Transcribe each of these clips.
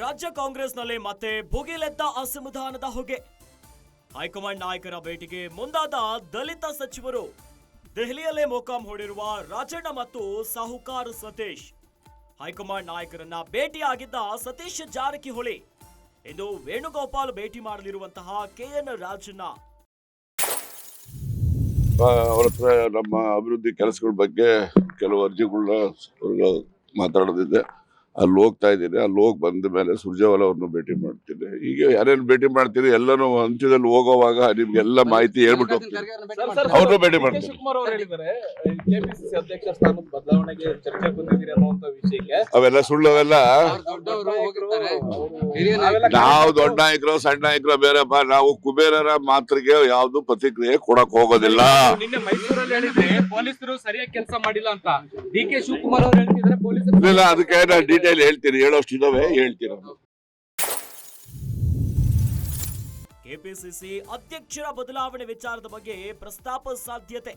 ರಾಜ್ಯ ಕಾಂಗ್ರೆಸ್ನಲ್ಲಿ ಮತ್ತೆ ಭುಗಿಲೆದ್ದ ಅಸಮಾಧಾನದ ಹೊಗೆ. ಹೈಕಮಾಂಡ್ ನಾಯಕರ ಭೇಟಿಗೆ ಮುಂದಾದ ದಲಿತ ಸಚಿವರು, ದೆಹಲಿಯಲ್ಲೇ ಮೊಕಾಂ ಹೂಡಿರುವ ರಾಜಣ್ಣ ಮತ್ತು ಸಾಹುಕಾರ್ ಸತೀಶ್. ಹೈಕಮಾಂಡ್ ನಾಯಕರನ್ನ ಭೇಟಿಯಾಗಿದ್ದ ಸತೀಶ್ ಜಾರಕಿಹೊಳಿ. ಇಂದು ವೇಣುಗೋಪಾಲ್ ಭೇಟಿ ಮಾಡಲಿರುವಂತಹ ಕೆಎನ್ ರಾಜಣ್ಣ. ಅವ್ರ ಹತ್ರ ನಮ್ಮ ಅಭಿವೃದ್ಧಿ ಕೆಲಸಗಳ ಬಗ್ಗೆ ಕೆಲವು ಅರ್ಜಿಗಳನ್ನ ಮಾತಾಡೋದಿದೆ. ಅಲ್ಲಿ ಹೋಗ್ತಾ ಇದ್ದೀನಿ. ಅಲ್ಲಿ ಹೋಗಿ ಬಂದ ಮೇಲೆ ಸುರ್ಜೇವಾಲ ಅವ್ರನ್ನ ಭೇಟಿ ಮಾಡ್ತೀನಿ. ಈಗ ಯಾರೇನು ಭೇಟಿ ಮಾಡ್ತೀರಿ? ಎಲ್ಲರೂ ಅಂತ್ಯದಲ್ಲಿ ಹೋಗೋವಾಗ ನಿಮ್ಗೆಲ್ಲ ಮಾಹಿತಿ ಹೇಳ್ಬಿಟ್ಟು ಹೋಗ್ತೀನಿ. ಅವ್ರನ್ನೂ ಭೇಟಿ ಮಾಡ್ತೀನಿ. ಶಿವಕುಮಾರ್ ಅವರು ಹೇಳಿದ್ದಾರೆ. ಕೆಪಿಸಿಸಿ ಅಧ್ಯಕ್ಷ ಸ್ಥಾನದ ಬದಲಾವಣೆಗೆ ಚರ್ಚೆ ಬಂದಿದ್ದೀರಿ ಅನ್ನುವಂತ ವಿಷಯಕ್ಕೆ. ಅವೆಲ್ಲ ಸುಳ್ಳು ಅವೆಲ್ಲ ನಾವು ದೊಡ್ಡ ನಾಯಕರು ಸಣ್ಣ ನಾಯಕರು ಬೇರೆಪ್ಪ. ನಾವು ಕುಬೇರರ ಮಾತ್ರಿಗೆ ಯಾವ್ದು ಪ್ರತಿಕ್ರಿಯೆ ಕೊಡಕ್ ಹೋಗೋದಿಲ್ಲ. ನಿನ್ನೆ ಮೈಸೂರಲ್ಲಿ ಹೇಳಿದ್ರೆ ಪೊಲೀಸರು ಸರಿಯಾಗಿ ಕೆಲಸ ಮಾಡಿಲ್ಲ ಅಂತ. ಡಿ ಕೆ ಶಿವಕುಮಾರ್ ಅವರು ಹೇಳ್ತಿದ್ರೆ ಪೊಲೀಸರು ಅದಕ್ಕೆ ಅದಕ್ಕೆ ನಾನು ಹೇಳ್ತೀರಿ ಹೇಳ್ತೀನಿ ಹೇಳೋಷ್ಟು ಇದಾವೆ ಹೇಳ್ತೀರ? ಕೆಪಿಸಿಸಿ ಅಧ್ಯಕ್ಷರ ಬದಲಾವಣೆ ವಿಚಾರದ ಬಗ್ಗೆ ಪ್ರಸ್ತಾಪ ಸಾಧ್ಯತೆ.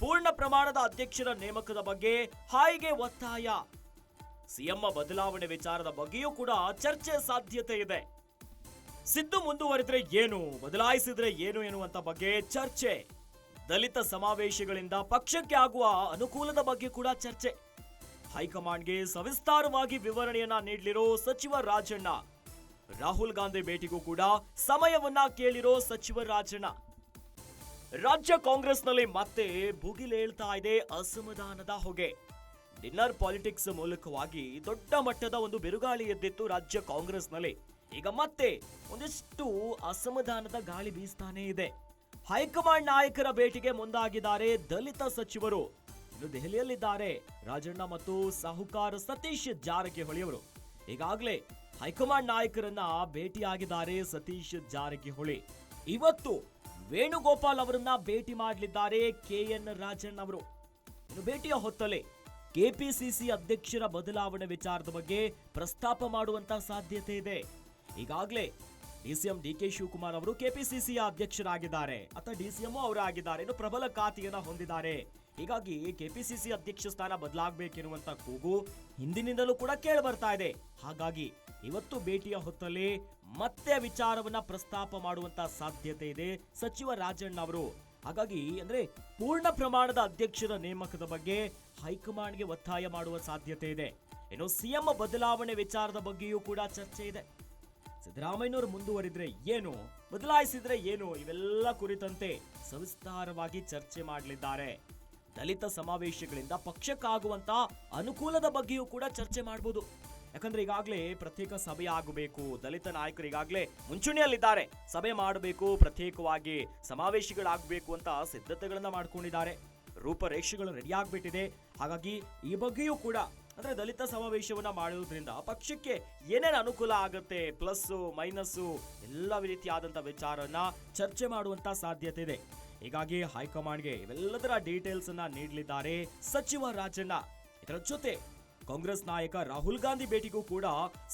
ಪೂರ್ಣ ಪ್ರಮಾಣದ ಅಧ್ಯಕ್ಷರ ನೇಮಕದ ಬಗ್ಗೆ ಹಾಯಿಗೆ ಒತ್ತಾಯ. ಸಿಎಂ ಬದಲಾವಣೆ ವಿಚಾರದ ಬಗ್ಗೆಯೂ ಕೂಡ ಚರ್ಚೆ ಸಾಧ್ಯತೆ ಇದೆ. ಸಿದ್ದು ಮುಂದುವರೆದ್ರೆ ಏನು ಬದಲಾಯಿಸಿದ್ರೆ ಏನು ಎನ್ನುವಂತ ಬಗ್ಗೆ ಚರ್ಚೆ. ದಲಿತ ಸಮಾವೇಶಗಳಿಂದ ಪಕ್ಷಕ್ಕೆ ಆಗುವ ಅನುಕೂಲದ ಬಗ್ಗೆ ಕೂಡ ಚರ್ಚೆ. ಹೈಕಮಾಂಡ್ಗೆ ಸವಿಸ್ತಾರವಾಗಿ ವಿವರಣೆಯನ್ನ ನೀಡಲಿರೋ ಸಚಿವ ರಾಜಣ್ಣ. ರಾಹುಲ್ ಗಾಂಧಿ ಭೇಟಿಗೂ ಕೂಡ ಸಮಯವನ್ನ ಕೇಳಿರೋ ಸಚಿವ ರಾಜಣ್ಣ. ರಾಜ್ಯ ಕಾಂಗ್ರೆಸ್ನಲ್ಲಿ ಮತ್ತೆ ಭುಗಿಲೇಳ್ತಾ ಇದೆ ಅಸಮಾಧಾನದ ಹೊಗೆ. ಡಿನ್ನರ್ ಪಾಲಿಟಿಕ್ಸ್ ಮೂಲಕವಾಗಿ ದೊಡ್ಡ ಮಟ್ಟದ ಒಂದು ಬಿರುಗಾಳಿ ಎದ್ದಿತ್ತು ರಾಜ್ಯ ಕಾಂಗ್ರೆಸ್ನಲ್ಲಿ. ಈಗ ಮತ್ತೆ ಒಂದಿಷ್ಟು ಅಸಮಾಧಾನದ ಗಾಳಿ ಬೀಸ್ತಾನೇ ಇದೆ. ಹೈಕಮಾಂಡ್ ನಾಯಕರ ಭೇಟಿಗೆ ಮುಂದಾಗಿದ್ದಾರೆ ದಲಿತ ಸಚಿವರು. ಇನ್ನು ದೆಹಲಿಯಲ್ಲಿದ್ದಾರೆ ರಾಜಣ್ಣ ಮತ್ತು ಸಾಹುಕಾರ ಸತೀಶ್ ಜಾರಕಿಹೊಳಿ ಅವರು ಈಗಾಗಲೇ ಹೈಕಮಾಂಡ್ ನಾಯಕರನ್ನ ಭೇಟಿಯಾಗಿದ್ದಾರೆ ಸತೀಶ್ ಜಾರಕಿಹೊಳಿ. ಇವತ್ತು ವೇಣುಗೋಪಾಲ್ ಅವರನ್ನ ಭೇಟಿ ಮಾಡಲಿದ್ದಾರೆ ಕೆಎನ್ ರಾಜಣ್ಣ ಅವರು. ಇನ್ನು ಭೇಟಿಯ ಹೊತ್ತಲೇ ಕೆಪಿಸಿಸಿ ಅಧ್ಯಕ್ಷರ ಬದಲಾವಣೆ ವಿಚಾರದ ಬಗ್ಗೆ ಪ್ರಸ್ತಾಪ ಮಾಡುವಂತ ಸಾಧ್ಯತೆ ಇದೆ. ಈಗಾಗಲೇ ಡಿಸಿಎಂ ಡಿ ಕೆ ಶಿವಕುಮಾರ್ ಅವರು ಕೆಪಿಸಿಸಿಯ ಅಧ್ಯಕ್ಷರಾಗಿದ್ದಾರೆ. ಅಥವಾ ಡಿಸಿಎಂ ಅವರಾಗಿದ್ದಾರೆ. ಇನ್ನು ಪ್ರಬಲ ಖಾತೆಯನ್ನು ಹೊಂದಿದ್ದಾರೆ. ಹೀಗಾಗಿ ಕೆಪಿಸಿಸಿ ಅಧ್ಯಕ್ಷ ಸ್ಥಾನ ಬದಲಾಗಬೇಕೆನ್ನುವಂತ ಕೂಗು ಹಿಂದಿನಿಂದಲೂ ಕೂಡ ಕೇಳಿ ಬರ್ತಾ ಇದೆ. ಹಾಗಾಗಿ ಇವತ್ತು ಭೇಟಿಯ ಹೊತ್ತಲ್ಲಿ ಮತ್ತೆ ವಿಚಾರವನ್ನ ಪ್ರಸ್ತಾಪ ಮಾಡುವಂತ ಸಾಧ್ಯತೆ ಇದೆ ಸಚಿವ ರಾಜಣ್ಣ ಅವರು. ಹಾಗಾಗಿ ಅಂದ್ರೆ ಪೂರ್ಣ ಪ್ರಮಾಣದ ಅಧ್ಯಕ್ಷರ ನೇಮಕದ ಬಗ್ಗೆ ಹೈಕಮಾಂಡ್ಗೆ ಒತ್ತಾಯ ಮಾಡುವ ಸಾಧ್ಯತೆ ಇದೆ. ಇನ್ನು ಸಿಎಂ ಬದಲಾವಣೆ ವಿಚಾರದ ಬಗ್ಗೆಯೂ ಕೂಡ ಚರ್ಚೆ ಇದೆ. ಸಿದ್ದರಾಮಯ್ಯನವರು ಮುಂದುವರಿದ್ರೆ ಏನು, ಬದಲಾಯಿಸಿದ್ರೆ ಏನು, ಇವೆಲ್ಲ ಕುರಿತಂತೆ ಸವಿಸ್ತಾರವಾಗಿ ಚರ್ಚೆ ಮಾಡಲಿದ್ದಾರೆ. ದಲಿತ ಸಮಾವೇಶಗಳಿಂದ ಪಕ್ಷಕ್ಕಾಗುವಂತ ಅನುಕೂಲದ ಬಗ್ಗೆಯೂ ಕೂಡ ಚರ್ಚೆ ಮಾಡಬಹುದು ಯಾಕಂದ್ರೆ ಈಗಾಗಲೇ ಪ್ರತ್ಯೇಕ ಸಭೆ ಆಗಬೇಕು. ದಲಿತ ನಾಯಕರು ಈಗಾಗಲೇ ಮುಂಚೂಣಿಯಲ್ಲಿದ್ದಾರೆ. ಸಭೆ ಮಾಡಬೇಕು, ಪ್ರತ್ಯೇಕವಾಗಿ ಸಮಾವೇಶಗಳಾಗಬೇಕು ಅಂತ ಸಿದ್ಧತೆಗಳನ್ನ ಮಾಡ್ಕೊಂಡಿದ್ದಾರೆ. ರೂಪರೇಷೆಗಳು ರೆಡಿ ಆಗ್ಬಿಟ್ಟಿದೆ. ಹಾಗಾಗಿ ಈ ಬಗ್ಗೆಯೂ ಕೂಡ ಅಂದ್ರೆ ದಲಿತ ಸಮಾವೇಶವನ್ನ ಮಾಡೋದ್ರಿಂದ ಪಕ್ಷಕ್ಕೆ ಏನೇನು ಅನುಕೂಲ ಆಗುತ್ತೆ ಪ್ಲಸ್ ಮೈನಸ್ಸು, ಎಲ್ಲ ರೀತಿಯಾದಂಥ ವಿಚಾರನ ಚರ್ಚೆ ಮಾಡುವಂತ ಸಾಧ್ಯತೆ ಇದೆ. ಹೀಗಾಗಿ ಹೈಕಮಾಂಡ್ಗೆ ಇವೆಲ್ಲದರ ಡೀಟೇಲ್ಸ್ ಅನ್ನ ನೀಡಲಿದ್ದಾರೆ ಸಚಿವ ರಾಜಣ್ಣ. ಇದರ ಜೊತೆ ಕಾಂಗ್ರೆಸ್ ನಾಯಕ ರಾಹುಲ್ ಗಾಂಧಿ ಭೇಟಿಗೂ ಕೂಡ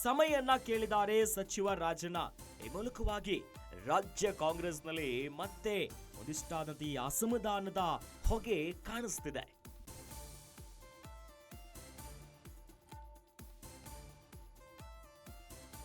ಸಮಯನ್ನ ಕೇಳಿದ್ದಾರೆ ಸಚಿವ ರಾಜಣ್ಣ. ಈ ಮೂಲಕವಾಗಿ ರಾಜ್ಯ ಕಾಂಗ್ರೆಸ್ನಲ್ಲಿ ಮತ್ತೆ ಒಂದಿಷ್ಟಾದಂತ ಈ ಅಸಮಾಧಾನದ ಹೊಗೆ ಕಾಣಿಸ್ತಿದೆ.